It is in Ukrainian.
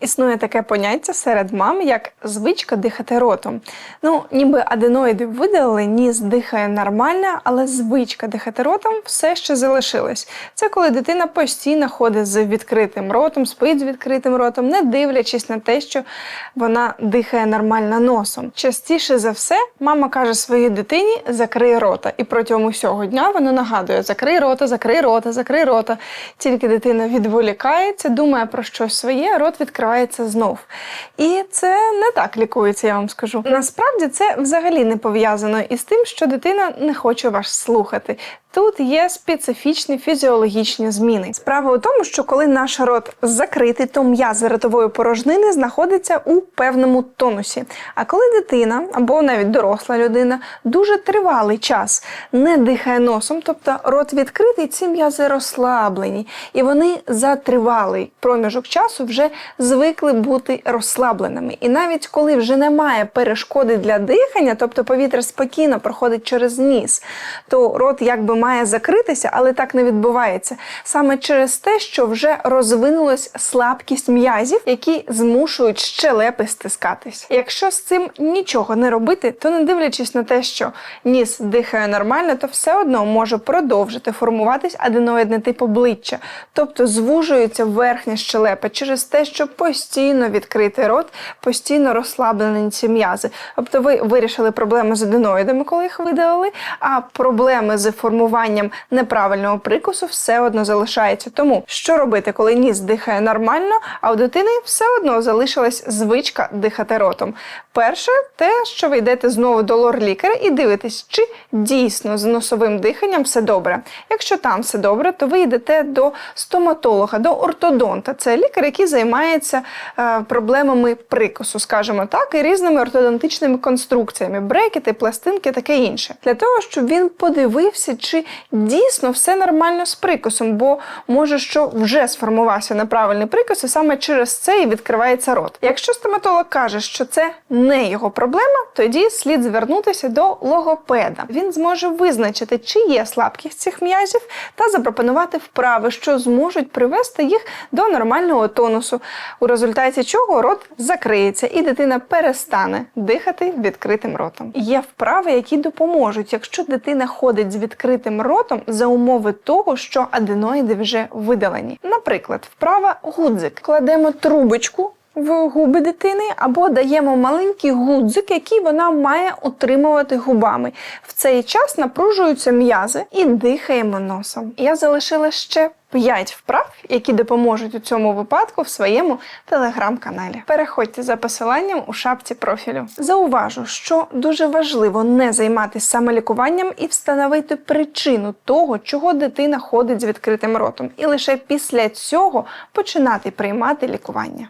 Існує таке поняття серед мам, як звичка дихати ротом. Ну, ніби аденоїди видалили, ніс дихає нормально, але звичка дихати ротом все ще залишилась. Це коли дитина постійно ходить з відкритим ротом, спить з відкритим ротом, не дивлячись на те, що вона дихає нормально носом. Частіше за все, мама каже своїй дитині закрий рота, і протягом усього дня вона нагадує: закрий рота, закрий рота, закрий рота. Тільки дитина відволікається, думає про щось своє, рот відкривається знов. І це не так лікується, я вам скажу. Насправді це взагалі не пов'язано із тим, що дитина не хоче вас слухати. Тут є специфічні фізіологічні зміни. Справа у тому, що коли наш рот закритий, то м'язи ротової порожнини знаходяться у певному тонусі. А коли дитина або навіть доросла людина дуже тривалий час не дихає носом, тобто рот відкритий, ці м'язи розслаблені, і вони за тривалий проміжок часу вже звикли бути розслабленими. І навіть коли вже немає перешкоди для дихання, тобто повітря спокійно проходить через ніс, то рот якби має закритися, але так не відбувається. Саме через те, що вже розвинулась слабкість м'язів, які змушують щелепи стискатись. Якщо з цим нічого не робити, то не дивлячись на те, що ніс дихає нормально, то все одно може продовжити формуватись аденоїдний тип обличчя, тобто звужується верхня щелепа через те, що постійно відкритий рот, постійно розслаблені ці м'язи. Тобто ви вирішили проблеми з аденоїдами, коли їх видалили, а проблеми з формуванням неправильного прикусу все одно залишаються. Тому що робити, коли ніс дихає нормально, а у дитини все одно залишилась звичка дихати ротом. Перше, те, що ви йдете знову до лор-лікаря і дивитесь, чи дійсно з носовим диханням все добре. Якщо там все добре, то ви йдете до стоматолога, до ортодонта. Це лікар, який займається е, проблемами прикусу, скажімо так, і різними ортодонтичними конструкціями, брекети, пластинки, таке інше. Для того, щоб він подивився, чи дійсно все нормально з прикусом, бо може, що вже сформувався неправильний прикус, і саме через це і відкривається рот. Якщо стоматолог каже, що це не його проблема, тоді слід звернутися до логопеда. Він зможе визначити, чи є слабкість цих м'язів, та запропонувати вправи, що зможуть привести їх до нормального тонусу, у результаті чого рот закриється і дитина перестане дихати відкритим ротом. Є вправи, які допоможуть, якщо дитина ходить з відкритим ротом за умови того, що аденоїди вже видалені. Наприклад, вправа гудзик. Кладемо трубочку. В губи дитини або даємо маленький гудзик, який вона має утримувати губами. В цей час напружуються м'язи і дихаємо носом. Я залишила ще 5 вправ, які допоможуть у цьому випадку в своєму телеграм-каналі. Переходьте за посиланням у шапці профілю. Зауважу, що дуже важливо не займатися самолікуванням і встановити причину того, чого дитина ходить з відкритим ротом, і лише після цього починати приймати лікування.